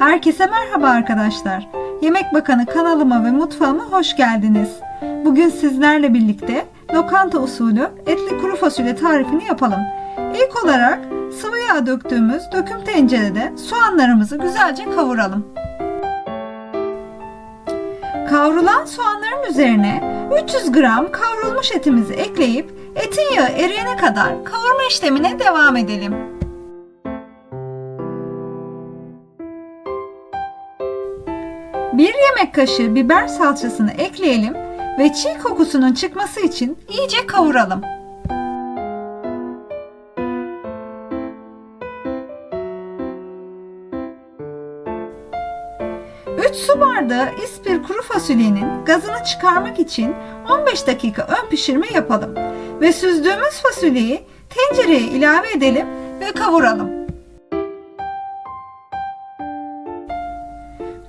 Herkese merhaba arkadaşlar. Yemek Bakanı kanalıma ve mutfağıma hoş geldiniz. Bugün sizlerle birlikte lokanta usulü etli kuru fasulye tarifini yapalım. İlk olarak sıvı yağ döktüğümüz döküm tencerede soğanlarımızı güzelce kavuralım. Kavrulan soğanların üzerine 300 gram kavrulmuş etimizi ekleyip etin yağı eriyene kadar kavurma işlemine devam edelim. Bir yemek kaşığı biber salçasını ekleyelim ve çiğ kokusunun çıkması için iyice kavuralım. Üç su bardağı ispir kuru fasulyenin gazını çıkarmak için 15 dakika ön pişirme yapalım ve süzdüğümüz fasulyeyi tencereye ilave edelim ve kavuralım.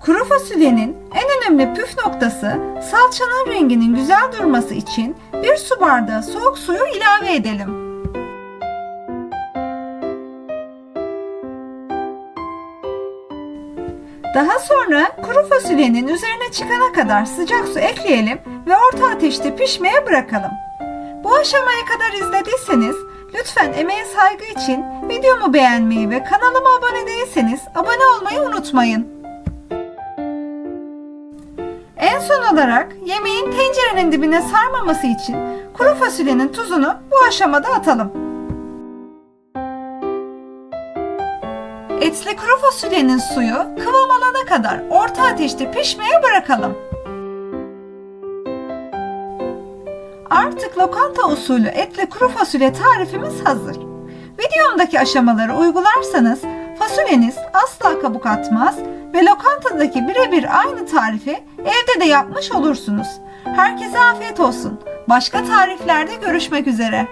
Kuru fasulyenin en önemli püf noktası salçanın renginin güzel durması için bir su bardağı soğuk suyu ilave edelim. Daha sonra kuru fasulyenin üzerine çıkana kadar sıcak su ekleyelim ve orta ateşte pişmeye bırakalım. Bu aşamaya kadar izlediyseniz lütfen emeğe saygı için videomu beğenmeyi ve kanalıma abone değilseniz abone olmayı unutmayın. Son olarak yemeğin tencerenin dibine sarmaması için kuru fasulyenin tuzunu bu aşamada atalım. Etli kuru fasulyenin suyu kıvam alana kadar orta ateşte pişmeye bırakalım. Artık lokanta usulü etli kuru fasulye tarifimiz hazır. Videomdaki aşamaları uygularsanız fasulyeniz asla kabuk atmaz ve lokantadaki birebir aynı tarifi evde de yapmış olursunuz. Herkese afiyet olsun. Başka tariflerde görüşmek üzere.